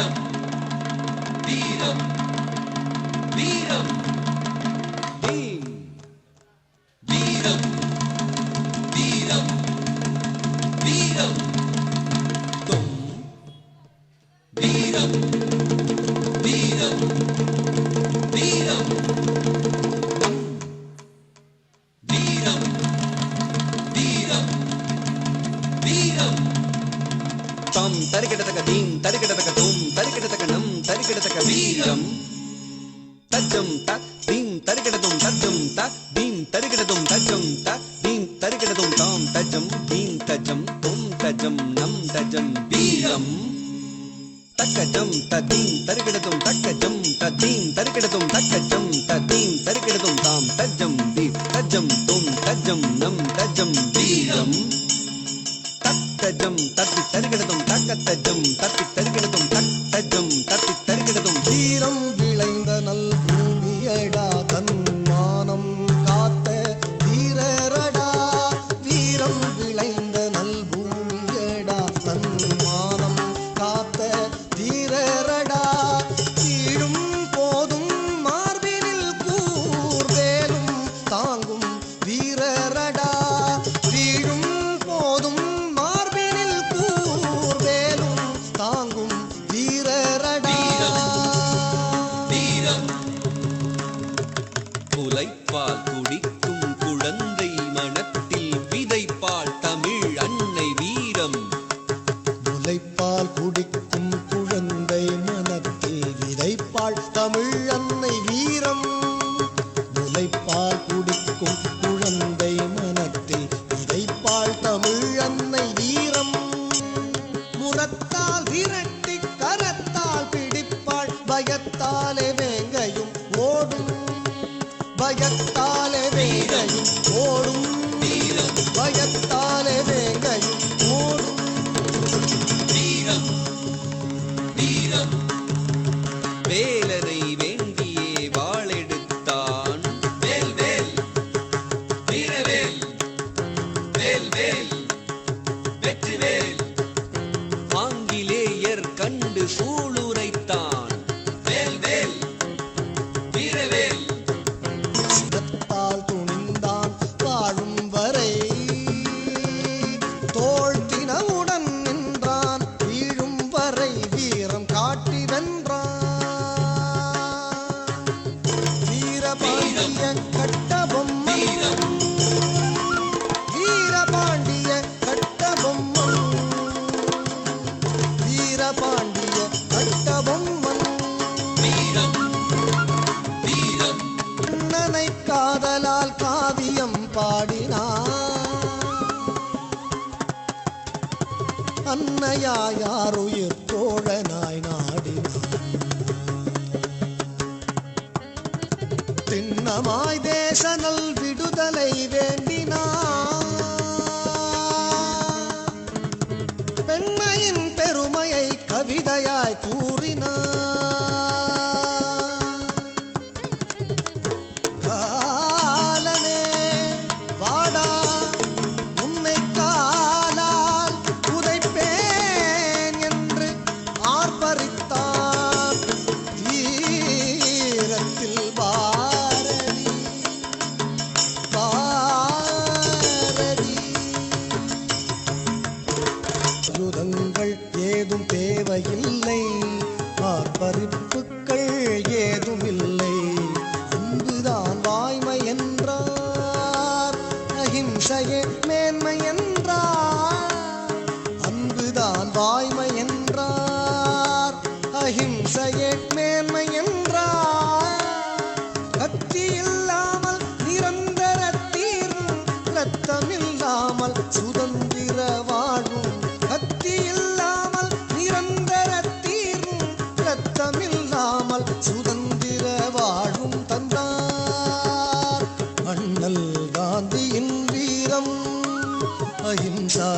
வீரம் வீரம் வீரம் பீம் தம் தருகிடத்தக்க தீம் தருகிடத்தக்க தூம் தருகிடத்தக்க நம் தருகிடத்தக்க வீரம். தஜம் த தீம் தருகிடதும் தஜம் த தீம் தருகிடதும் தஜம் த தீம் தருகிடதும் தாம் தஜம் தீம் தஜம் தும் தஜம் நம் தஜம் வீரம். தக்கஜம் ததீம் தருகிடதும் தக்கஜம் ததீம் தருகிடதும் தக்கஜம் ததீம் தருகிடதும் தாம் தஜம் தீம் தஜம் தும் தஜம் நம் தஜம் வீரம். தத்தஜம் தப்பி தருகிடதும் தக்கத்தஜம் தப்பி தருகிடதும் தத்தஜம் தப்பி தருகிடதும். வீரம் விளைந்த நல் பூமியடா தன் புலைப்பால் குடிக்கும் குழந்தை மனத்தில் விதைப்பால் தமிழ் அன்னை வீரம். முலைப்பால் குடிக்கும் குழந்தை மனத்தில் விதைப்பால் தமிழ் பயத்தாலே வேங்கையும் ஓடும் வீரம் பயத்தால் அன்னையாயாருயிர் தோழனாய் நாடினார். திண்ணமாய் தேசனல் விடுதலை வேண்டினார் ஆர்ப்பரிப்புகள் ಅಹಿಂಸಾ